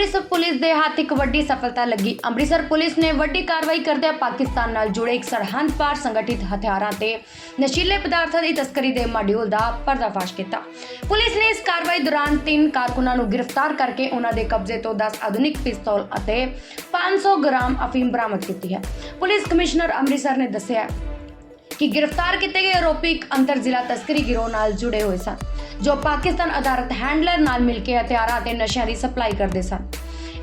Amritsar police ਦੇ ਹੱਥ ਇੱਕ ਵੱਡੀ ਸਫਲਤਾ ਲੱਗੀ। ਅੰਮ੍ਰਿਤਸਰ ਪੁਲਿਸ ਨੇ ਵੱਡੀ ਕਾਰਵਾਈ ਕਰਦਿਆਂ ਪਾਕਿਸਤਾਨ ਨਾਲ ਜੁੜੇ ਇੱਕ ਸਰਹੰਦ ਪਾਰ ਸੰਗਠਿਤ ਹਥਿਆਰਾਂ ਤੇ ਨਸ਼ੀਲੇ ਪਦਾਰਥਾਂ ਦੀ ਤਸਕਰੀ ਦੇ ਮਾਡਿਊਲ ਦਾ ਪਰਦਾਫਾਸ਼ ਕੀਤਾ। ਪੁਲਿਸ ਨੇ ਇਸ ਕਾਰਵਾਈ ਦੌਰਾਨ ਤਿੰਨ ਕਾਰਕੁਨਾਂ ਨੂੰ ਗ੍ਰਿਫਤਾਰ ਕਰਕੇ ਉਹਨਾਂ ਦੇ ਕਬਜ਼ੇ ਤੋਂ 10 ਆਧੁਨਿਕ ਪਿਸਤੌਲ ਅਤੇ 500 ਗ੍ਰਾਮ ਅਫੀਮ ਬਰਾਮਦ ਕੀਤੀ ਹੈ। ਪੁਲਿਸ ਕਮਿਸ਼ਨਰ ਅੰਮ੍ਰਿਤਸਰ ਨੇ ਦੱਸਿਆ ਕਿ ਗ੍ਰਿਫਤਾਰ ਕੀਤੇ ਗਏ ਆਰੋਪੀ ਇੱਕ ਅੰਤਰ ਜ਼ਿਲ੍ਹਾ ਤਸਕਰੀ ਗਿਰੋਹ ਨਾਲ ਜੁੜੇ ਹੋਏ ਸਨ। ਜੋ ਪਾਕਿਸਤਾਨ ਆਧਾਰਿਤ ਹੈਂਡਲਰ ਨਾਲ ਮਿਲ ਕੇ ਹਥਿਆਰਾਂ ਅਤੇ ਨਸ਼ਿਆਂ ਦੀ ਸਪਲਾਈ ਕਰਦੇ ਸਨ।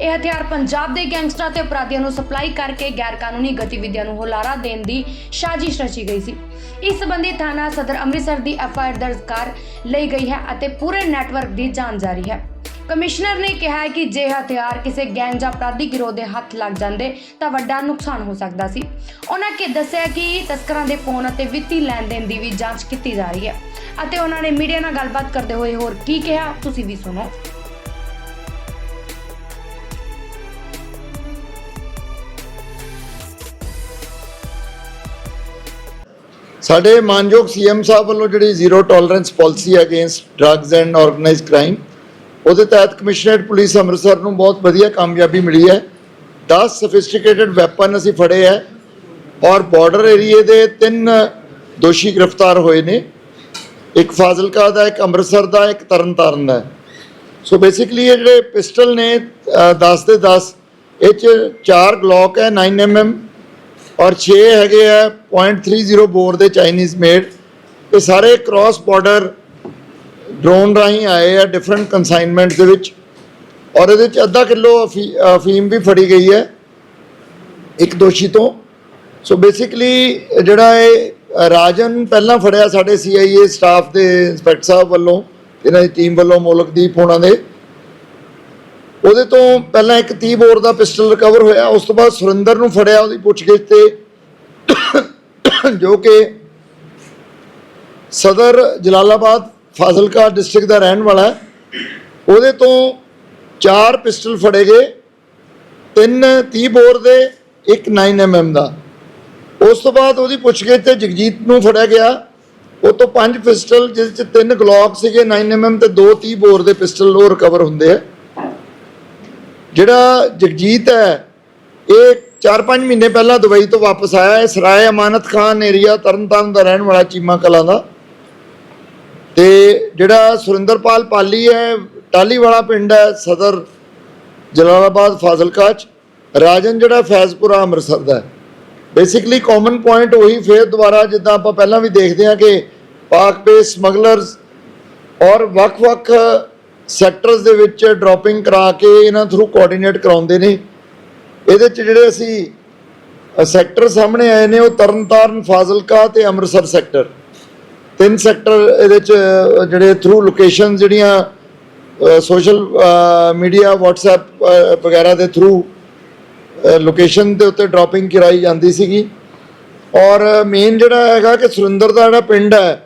ਇਹ ਹਥਿਆਰ ਪੰਜਾਬ ਦੇ ਗੈਂਗਸਟਰਾਂ ਤੇ ਅਪਰਾਧੀਆਂ ਨੂੰ ਸਪਲਾਈ ਕਰਕੇ ਗੈਰਕਾਨੂੰਨੀ ਗਤੀਵਿਧੀਆਂ ਨੂੰ ਹੁਲਾਰਾ ਦੇਣ ਦੀ ਸਾਜ਼ਿਸ਼ ਰਚੀ ਗਈ ਸੀ। ਇਸ ਸੰਬੰਧੀ ਥਾਣਾ ਸਦਰ ਅੰਮ੍ਰਿਤਸਰ ਦੀ ਐਫਆਈਆਰ ਦਰਜ ਕਰ ਲਈ ਗਈ ਹੈ ਅਤੇ ਪੂਰੇ ਨੈਟਵਰਕ ਦੀ ਜਾਂਚ ਜਾਰੀ ਹੈ। ਕਮਿਸ਼ਨਰ ਨੇ ਕਿਹਾ ਹੈ ਕਿ ਜੇ ਹਥਿਆਰ ਕਿਸੇ ਗੈਂਗ ਜਾਂ ਅਪਰਾਧੀ ਗਿਰੋਹ ਦੇ ਹੱਥ ਲੱਗ ਜਾਂਦੇ, ਤਾਂ ਵੱਡਾ ਨੁਕਸਾਨ ਹੋ ਸਕਦਾ ਸੀ। ਉਹਨਾਂ ਕੇ ਦੱਸਿਆ ਕਿ ਤਸਕਰਾਂ ਦੇ ਫੋਨ ਅਤੇ ਵਿੱਤੀ ਲੈਣ ਦੇਣ ਦੀ ਵੀ ਜਾਂਚ ਕੀਤੀ ਜਾ ਰਹੀ ਹੈ। ਅਤੇ ਉਹਨਾਂ ਨੇ ਮੀਡੀਆ ਨਾਲ ਗੱਲਬਾਤ ਕਰਦੇ ਹੋਏ ਹੋਰ ਕੀ ਕਿਹਾ, ਤੁਸੀਂ ਵੀ ਸੁਣੋ। ਸਾਡੇ ਮਾਨਯੋਗ ਸੀਐਮ ਸਾਹਿਬ ਵੱਲੋਂ ਜਿਹੜੀ zero tolerance policy against drugs and organised crime ਉਹਦੇ ਤਹਿਤ ਕਮਿਸ਼ਨਰੇਟ ਪੁਲਿਸ ਅੰਮ੍ਰਿਤਸਰ ਨੂੰ ਬਹੁਤ ਵਧੀਆ ਕਾਮਯਾਬੀ ਮਿਲੀ ਹੈ। 10 ਸਫਿਸਟੀਕੇਟਡ ਵੈਪਨ ਅਸੀਂ ਫੜੇ ਹੈ ਔਰ ਬਾਰਡਰ ਏਰੀਏ ਦੇ ਤਿੰਨ ਦੋਸ਼ੀ ਗ੍ਰਿਫਤਾਰ ਹੋਏ ਨੇ। ਇੱਕ ਫਾਜ਼ਿਲਕਾ ਦਾ ਇੱਕ ਅੰਮ੍ਰਿਤਸਰ ਦਾ ਇੱਕ ਤਰਨਤਾਰਨ ਦਾ। ਸੋ ਬੇਸਿਕਲੀ ਇਹ ਜਿਹੜੇ ਪਿਸਟਲ ਨੇ ਅ, 10 ਦੇ 10 ਇਹ ਚ ਚਾਰ ਗਲੌਕ ਹੈ 9 mm ਔਰ 6 ਹੈਗੇ ਆ .30 ਬੋਰ ਦੇ ਚਾਈਨੀਜ਼ ਮੇਡ ਇਹ ਸਾਰੇ ਕ੍ਰਾਸ ਬਾਰਡਰ ਡਰੋਨ ਰਾਹੀਂ ਆਏ ਆ ਡਿਫਰੈਂਟ ਕਨਸਾਈਨਮੈਂਟ ਦੇ ਵਿੱਚ। ਔਰ ਇਹਦੇ ਚ ਅੱਧਾ ਕਿਲੋ ਅਫੀਮ ਵੀ ਫੜੀ ਗਈ ਹੈ, ਇੱਕ ਦੋਸ਼ੀ ਤੋਂ। ਸੋ ਬੇਸਿਕਲੀ ਜਿਹੜਾ ਇਹ ਰਾਜਨ ਪਹਿਲਾਂ ਫੜਿਆ ਸਾਡੇ ਸੀਆਈਏ ਸਟਾਫ ਦੇ ਇੰਸਪੈਕਟਰ ਸਾਹਿਬ ਵੱਲੋਂ, ਇਹਨਾਂ ਦੀ ਟੀਮ ਵੱਲੋਂ ਮੋਲਕਦੀਪ ਹੋਣਾ ਦੇ। ਉਹਦੇ ਤੋਂ ਪਹਿਲਾਂ ਇੱਕ 30 ਬੋਰ ਦਾ ਪਿਸਟਲ ਰਿਕਵਰ ਹੋਇਆ, ਉਸ ਤੋਂ ਬਾਅਦ ਸੁਰਿੰਦਰ ਨੂੰ ਫੜਿਆ ਉਹਦੀ ਪੁੱਛਗਿੱਛ ਤੇ। ਜੋ ਕਿ ਸਦਰ ਜਲਾਲਾਬਾਦ ਫਾਜ਼ਿਲਕਾ ਡਿਸਟ੍ਰਿਕਟ ਦਾ ਰਹਿਣ ਵਾਲਾ ਉਹਦੇ ਤੋਂ ਚਾਰ ਪਿਸਟਲ ਫੜੇ ਗਏ। ਤਿੰਨ 30 ਬੋਰ ਦੇ, ਇੱਕ 9 mm ਦਾ। ਉਸ ਤੋਂ ਬਾਅਦ ਉਹਦੀ ਪੁੱਛਗਿੱਛ ਤੇ ਜਗਜੀਤ ਨੂੰ ਫੜਿਆ ਗਿਆ। ਉਹ ਤੋਂ ਪੰਜ ਪਿਸਟਲ ਜਿਸ ਚ ਤਿੰਨ ਗਲੌਕ ਸੀਗੇ 9 mm ਤੇ ਦੋ 30 ਬੋਰ ਦੇ ਪਿਸਟਲ ਉਹ ਰਿਕਵਰ ਹੁੰਦੇ ਆ। ਜਿਹੜਾ ਜਗਜੀਤ ਹੈ, ਇਹ 4-5 ਮਹੀਨੇ ਪਹਿਲਾਂ ਦੁਬਈ ਤੋਂ ਵਾਪਸ ਆਇਆ। ਹੈ ਸਰਾਏ ਅਮਾਨਤ ਖਾਨ ਏਰੀਆ ਤਰਨਤਾਰਨ ਦਾ ਰਹਿਣ ਵਾਲਾ ਚੀਮਾ ਕਲਾਂ ਦਾ। ਤੇ ਜਿਹੜਾ ਸੁਰਿੰਦਰਪਾਲ ਪਾਲੀ ਹੈ ਟਾਲੀ ਵਾਲਾ ਪਿੰਡ ਹੈ, ਸਦਰ ਜਲਾਲਾਬਾਦ ਫਾਜ਼ਿਲਕਾ ਚ। ਰਾਜਨ ਜਿਹੜਾ ਫੈਜ਼ਪੁਰਾ ਅੰਮ੍ਰਿਤਸਰ ਦਾ ਬੇਸਿਕਲੀ ਕਾਮਨ ਪੁਆਇੰਟ ਉਹੀ ਫੇਰ ਦੁਬਾਰਾ ਜਿੱਦਾਂ ਆਪਾਂ ਪਹਿਲਾਂ ਵੀ ਦੇਖਦੇ ਹਾਂ ਕਿ ਪਾਕ ਬੇਸ ਸਮਗਲਰਸ ਔਰ ਵੱਖ-ਵੱਖ ਸੈਕਟਰਸ ਦੇ ਵਿੱਚ ਡ੍ਰੌਪਿੰਗ ਕਰਾ ਕੇ ਇਹਨਾਂ ਥਰੂ ਕੋਆਰਡੀਨੇਟ ਕਰਾਉਂਦੇ ਨੇ। ਇਹਦੇ ਚ ਜਿਹੜੇ ਅਸੀਂ ਸੈਕਟਰ ਸਾਹਮਣੇ ਆਏ ਨੇ, ਉਹ ਤਰਨਤਾਰਨ, ਫਾਜ਼ਿਲਕਾ ਤੇ ਅੰਮ੍ਰਿਤਸਰ ਸੈਕਟਰ ਤਿੰਨ ਸੈਕਟਰ ਇਹਦੇ ਚ ਜਿਹੜੇ ਥਰੂ ਲੋਕੇਸ਼ਨ ਜਿਹੜੀਆਂ ਸੋਸ਼ਲ ਮੀਡੀਆ WhatsApp ਵਗੈਰਾ ਦੇ ਥਰੂ ਲੋਕੇਸ਼ਨ ਦੇ ਉੱਤੇ ਡ੍ਰੌਪਿੰਗ ਕਰਾਈ ਜਾਂਦੀ ਸੀਗੀ। ਔਰ ਮੇਨ ਜਿਹੜਾ ਹੈਗਾ ਕਿ ਸੁਰਿੰਦਰ ਦਾ ਜਿਹੜਾ ਪਿੰਡ ਹੈ,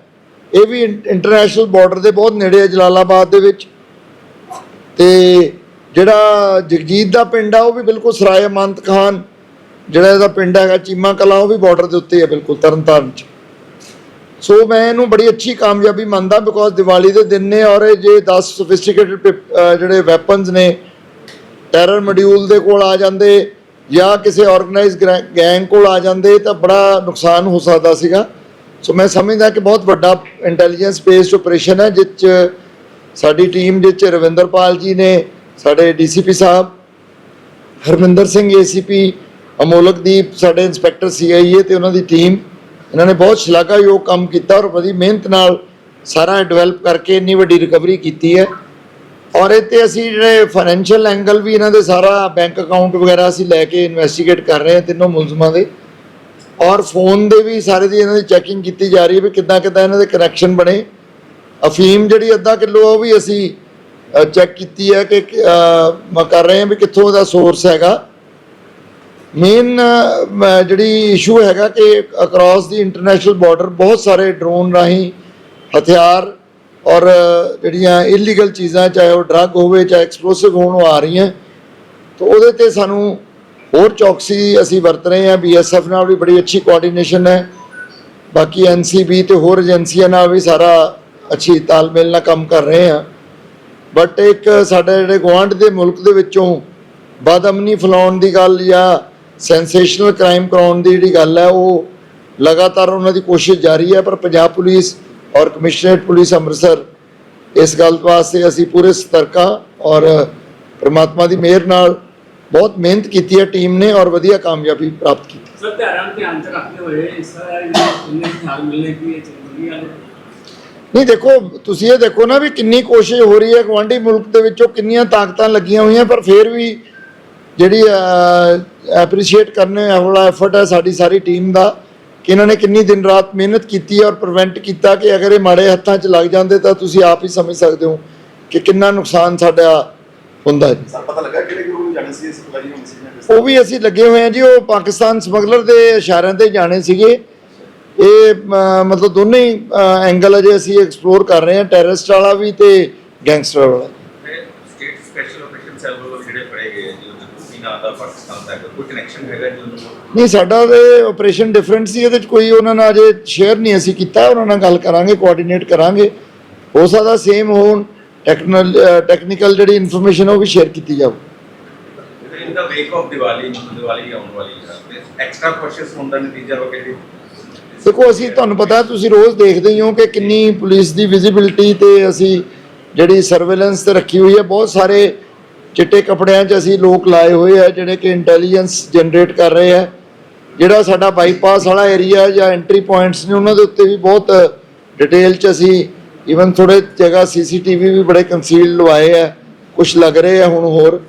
ਇਹ ਵੀ ਇੰਟਰਨੈਸ਼ਨਲ ਬਾਰਡਰ ਦੇ ਬਹੁਤ ਨੇੜੇ ਹੈ ਜਲਾਲਾਬਾਦ ਦੇ ਵਿੱਚ। ਤੇ ਜਿਹੜਾ ਜਗਜੀਤ ਦਾ ਪਿੰਡ ਆ, ਉਹ ਵੀ ਬਿਲਕੁਲ ਸਰਾਏ ਅਮੰਤ ਖਾਨ ਜਿਹੜਾ ਇਹਦਾ ਪਿੰਡ ਹੈਗਾ, ਚੀਮਾ ਕਲਾਂ, ਉਹ ਵੀ ਬਾਰਡਰ ਦੇ ਉੱਤੇ ਹੈ ਬਿਲਕੁਲ ਤਰਨਤਾਰਨ ਚ। ਸੋ ਮੈਂ ਇਹਨੂੰ ਬੜੀ ਅੱਛੀ ਕਾਮਯਾਬੀ ਮੰਨਦਾ ਬਿਕੋਜ਼ ਦੀਵਾਲੀ ਦੇ ਦਿਨ ਨੇ ਔਰ ਇਹ ਜੇ 10 ਸੋਫਿਸਟੀਕੇਟਡ ਜਿਹੜੇ ਵੈਪਨਸ ਨੇ ਟੈਰਰ ਮੋਡਿਊਲ ਦੇ ਕੋਲ ਆ ਜਾਂਦੇ ਜਾਂ ਕਿਸੇ ਆਰਗੇਨਾਈਜ਼ਡ ਗੈਂਗ ਕੋਲ ਆ ਜਾਂਦੇ ਤਾਂ ਬੜਾ ਨੁਕਸਾਨ ਹੋ ਸਕਦਾ ਸੀਗਾ ਸੋ ਮੈਂ ਸਮਝਦਾ ਕਿ ਬਹੁਤ ਵੱਡਾ ਇੰਟੈਲੀਜੈਂਸ ਬੇਸਡ ਆਪਰੇਸ਼ਨ ਹੈ ਜਿਸ 'ਚ ਸਾਡੀ ਟੀਮ ਜਿਸ 'ਚ ਰਵਿੰਦਰਪਾਲ ਜੀ ਨੇ ਸਾਡੇ ਡੀਸੀਪੀ ਸਾਹਿਬ ਹਰਮਿੰਦਰ ਸਿੰਘ ਏਸੀਪੀ ਅਮੋਲਕਦੀਪ ਸਾਡੇ ਇੰਸਪੈਕਟਰ ਸੀਆਈਏ ਤੇ ਉਹਨਾਂ ਦੀ ਟੀਮ ਇਹਨਾਂ ਨੇ ਬਹੁਤ ਸ਼ਲਾਘਾਯੋਗ ਕੰਮ ਕੀਤਾ ਔਰ ਬੜੀ ਮਿਹਨਤ ਨਾਲ ਸਾਰਾ ਡਿਵੈਲਪ ਕਰਕੇ ਇੰਨੀ ਵੱਡੀ ਰਿਕਵਰੀ ਕੀਤੀ ਹੈ। ਔਰ ਇਹ ਤੇ ਅਸੀਂ ਜਿਹੜੇ ਫਾਈਨੈਂਸ਼ੀਅਲ ਐਂਗਲ ਵੀ ਇਹਨਾਂ ਦੇ ਸਾਰਾ ਬੈਂਕ ਅਕਾਊਂਟ ਵਗੈਰਾ ਅਸੀਂ ਲੈ ਕੇ ਇਨਵੈਸਟੀਗੇਟ ਕਰ ਰਹੇ ਹਾਂ ਤਿੰਨੋਂ ਮੁਲਜ਼ਮਾਂ ਦੇ। ਔਰ ਫੋਨ ਦੇ ਵੀ ਸਾਰੇ ਦੀ ਇਹਨਾਂ ਦੀ ਚੈਕਿੰਗ ਕੀਤੀ ਜਾ ਰਹੀ ਹੈ ਵੀ ਕਿੱਦਾਂ ਕਿੱਦਾਂ ਇਹਨਾਂ ਦੇ ਕਨੈਕਸ਼ਨ ਬਣੇ। ਅਫੀਮ ਜਿਹੜੀ ਅੱਧਾ ਕਿਲੋ ਉਹ ਵੀ ਅਸੀਂ ਚੈੱਕ ਕੀਤੀ ਹੈ ਕਿ ਕਰ ਰਹੇ ਹਾਂ ਵੀ ਕਿੱਥੋਂ ਉਹਦਾ ਸੋਰਸ ਹੈਗਾ। ਮੇਨ ਜਿਹੜੀ ਇਸ਼ੂ ਹੈਗਾ ਕਿ ਅਕ੍ਰੋਸ ਦੀ ਇੰਟਰਨੈਸ਼ਨਲ ਬਾਰਡਰ ਬਹੁਤ ਸਾਰੇ ਡਰੋਨ ਰਾਹੀਂ ਹਥਿਆਰ ਔਰ ਜਿਹੜੀਆਂ ਇਲੀਗਲ ਚੀਜ਼ਾਂ, ਚਾਹੇ ਉਹ ਡਰੱਗ ਹੋਵੇ, ਚਾਹੇ ਐਕਸਪਲੋਸਿਵ ਹੋਣ, ਉਹ ਆ ਰਹੀਆਂ। ਤਾਂ ਉਹਦੇ ਤੇ ਸਾਨੂੰ ਹੋਰ ਚੌਕਸੀ ਅਸੀਂ ਵਰਤ ਰਹੇ ਹਾਂ। ਬੀਐਸਐਫ ਨਾਲ ਵੀ ਬੜੀ ਅੱਛੀ ਕੋਆਰਡੀਨੇਸ਼ਨ ਹੈ। ਬਾਕੀ ਐਨਸੀਬੀ ਤੇ ਹੋਰ ਏਜੰਸੀਆਂ ਨਾਲ ਵੀ ਸਾਰਾ ਅੱਛੀ ਤਾਲਮੇਲ ਨਾਲ ਕੰਮ ਕਰ ਰਹੇ ਹਾਂ। ਬਟ ਇੱਕ ਸਾਡੇ ਜਿਹੜੇ ਗੁਆਂਢ ਦੇ ਮੁਲਕ ਦੇ ਵਿੱਚੋਂ ਬਦਅਮਨੀ ਫੈਲਾਉਣ ਦੀ ਗੱਲ ਜਾਂ ਸੈਂਸੇਸ਼ਨਲ ਕ੍ਰਾਈਮ ਕਰਾਉਣ ਦੀ ਜਿਹੜੀ ਗੱਲ ਹੈ ਉਹ ਲਗਾਤਾਰ ਉਹਨਾਂ ਦੀ ਕੋਸ਼ਿਸ਼ ਜਾਰੀ ਹੈ ਪਰ ਪੰਜਾਬ ਪੁਲਿਸ ਔਰ ਕਮਿਸ਼ਨਰੇਟ ਪੁਲਿਸ ਅੰਮ੍ਰਿਤਸਰ ਇਸ ਗੱਲ ਵਾਸਤੇ ਅਸੀਂ ਪੂਰੇ ਸਤਰਕਾ ਔਰ ਪ੍ਰਮਾਤਮਾ ਦੀ ਮਿਹਰ ਨਾਲ ਬਹੁਤ ਮਿਹਨਤ ਕੀਤੀ ਹੈ ਟੀਮ ਨੇ ਔਰ ਵਧੀਆ ਕਾਮਯਾਬੀ ਪ੍ਰਾਪਤ ਕੀਤੀ। ਸਰ ਧਿਆਨ ਧਿਆਨ ਚ ਰੱਖਦੇ ਹੋਏ ਇਸ ਤਰ੍ਹਾਂ ਇੰਨੇ ਖਿਆਲ ਮਿਲਣੇ ਕਿ ਇਹ ਚੰਗੀ ਗੱਲ ਹੈ? ਨਹੀਂ ਦੇਖੋ ਤੁਸੀਂ ਇਹ ਦੇਖੋ ਨਾ ਵੀ ਕਿੰਨੀ ਕੋਸ਼ਿਸ਼ ਹੋ ਰਹੀ ਹੈ ਗਵਾਂਢੀ ਮੁਲਕ ਦੇ ਵਿੱਚੋਂ ਕਿੰਨੀਆਂ ਤਾਕਤਾਂ ਲੱਗੀਆਂ ਹੋਈਆਂ ਪਰ ਫਿਰ ਵੀ ਜਿਹੜੀ ਐਪਰੀਸ਼ੀਏਟ ਕਰਨੇ ਵਾਲਾ ਐਫਰਟ ਹੈ ਸਾਡੀ ਸਾਰੀ ਟੀਮ ਦਾ ਕਿ ਇਹਨਾਂ ਨੇ ਕਿੰਨੀ ਦਿਨ ਰਾਤ ਮਿਹਨਤ ਕੀਤੀ ਹੈ ਔਰ ਪ੍ਰੀਵੈਂਟ ਕੀਤਾ ਕਿ ਅਗਰ ਇਹ ਮਾੜੇ ਹੱਥਾਂ 'ਚ ਲੱਗ ਜਾਂਦੇ ਤਾਂ ਤੁਸੀਂ ਆਪ ਹੀ ਸਮਝ ਸਕਦੇ ਹੋ ਕਿ ਕਿੰਨਾ ਨੁਕਸਾਨ ਸਾਡਾ ਹੁੰਦਾ ਜੀ ਸਰ ਪਤਾ ਲੱਗਾ ਕਿਹੜੇ ਗਰੁੱਪ ਨੂੰ ਜਾਣੇ ਸੀ ਇਸ ਸਪਲਾਈ ਹੋਣੀ ਸੀ ਜਾਂ ਕਿਸ ਉਹ ਵੀ ਅਸੀਂ ਲੱਗੇ ਹੋਏ ਹਾਂ ਜੀ ਉਹ ਪਾਕਿਸਤਾਨ ਸਮਗਲਰ ਦੇ ਇਸ਼ਾਰਿਆਂ ਤੇ ਜਾਣੇ ਸੀਗੇ। ਇਹ ਮਤਲਬ ਦੋਨੇ ਹੀ ਐਂਗਲ ਅਜੇ ਅਸੀਂ ਐਕਸਪਲੋਰ ਕਰ ਰਹੇ ਹਾਂ ਟੈਰਰਿਸਟ ਵਾਲਾ ਵੀ ਤੇ ਗੈਂਗਸਟਰ ਵਾਲਾ ਸਟੇਟ ਸਪੈਸ਼ਲ ਆਪਰੇਸ਼ਨ ਸੈੱਲ ਵੱਲੋਂ ਜਿਹੜੇ ਫੜੇ ਗਏ ਆ ਜੀ ਉਹਨਾਂ ਨੂੰ ਕੀ ਨਾਮ ਕੋਈ ਕਨੈਕਸ਼ਨ ਹੈਗਾ ਜੀ ਉਹਨਾਂ ਨਹੀਂ ਸਾਡਾ ਤੇ ਆਪਰੇਸ਼ਨ ਡਿਫਰੈਂਟ ਸੀ ਇਹਦੇ ਚ ਕੋਈ ਉਹਨਾਂ ਨਾਲ ਅਜੇ ਸ਼ੇਅਰ ਨਹੀਂ ਅਸੀਂ ਕੀਤਾ ਉਹਨਾਂ ਨਾਲ ਗੱਲ ਕਰਾਂਗੇ ਕੋਆਰਡੀਨੇਟ ਕਰਾਂਗੇ। ਹੋ ਸਕਦਾ ਸੇਮ ਹੋਣ ਟੈਕਨਲ ਟੈਕਨੀਕਲ ਜਿਹੜੀ ਇਨਫੋਰਮੇਸ਼ਨ ਉਹ ਵੀ ਸ਼ੇਅਰ ਕੀਤੀ ਜਾਵੇ। In the wake of Diwali Diwali ਆਉਣ ਵਾਲੀ ਹੈ ਐਕਸਟਰਾ ਕੋਸ਼ਿਸ਼ ਹੋਣ ਦਾ ਨਤੀਜਾ ਵਗੈਰੇ ਦੇਖੋ ਅਸੀਂ ਤੁਹਾਨੂੰ ਪਤਾ ਤੁਸੀਂ ਰੋਜ਼ ਦੇਖਦੇ ਹੀ ਹੋ ਕਿ ਕਿੰਨੀ ਪੁਲਿਸ ਦੀ ਵਿਜ਼ਿਬਿਲਟੀ ਤੇ ਅਸੀਂ ਜਿਹੜੀ ਸਰਵੇਲੈਂਸ ਤੇ ਰੱਖੀ ਹੋਈ ਹੈ ਬਹੁਤ ਸਾਰੇ ਚਿੱਟੇ ਕੱਪੜਿਆਂ 'ਚ ਅਸੀਂ ਲੋਕ ਲਾਏ ਹੋਏ ਆ, ਜਿਹੜੇ ਕਿ ਇੰਟੈਲੀਜੈਂਸ ਜਨਰੇਟ ਕਰ ਰਹੇ ਆ। ਜਿਹੜਾ ਸਾਡਾ ਬਾਈਪਾਸ ਵਾਲਾ ਏਰੀਆ ਜਾਂ ਐਂਟਰੀ ਪੁਆਇੰਟਸ ਨੇ, ਉਹਨਾਂ ਦੇ ਉੱਤੇ ਵੀ ਬਹੁਤ ਡਿਟੇਲ 'ਚ ਅਸੀਂ ਈਵਨ ਥੋੜੇ ਜਗ੍ਹਾ ਸੀਸੀਟੀਵੀ ਵੀ ਬੜੇ ਕੰਸੀਲ ਲਵਾਏ ਆ ਕੁਝ ਲੱਗ ਰਹੇ ਆ ਹੁਣ ਹੋਰ।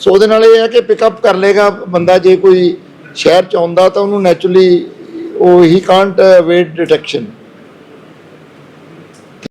ਸੋ ਉਹਦੇ ਨਾਲ ਇਹ ਹੈ ਕਿ ਪਿਕਅਪ ਕਰ ਲੇਗਾ ਬੰਦਾ, ਜੇ ਕੋਈ ਸ਼ਹਿਰ ਚ ਆਉਂਦਾ ਤਾਂ ਉਹਨੂੰ ਨੈਚੁਰਲੀ ਉਹ ਹੀ ਕਾਂਟ ਵੇਟ ਡਿਟੈਕਸ਼ਨ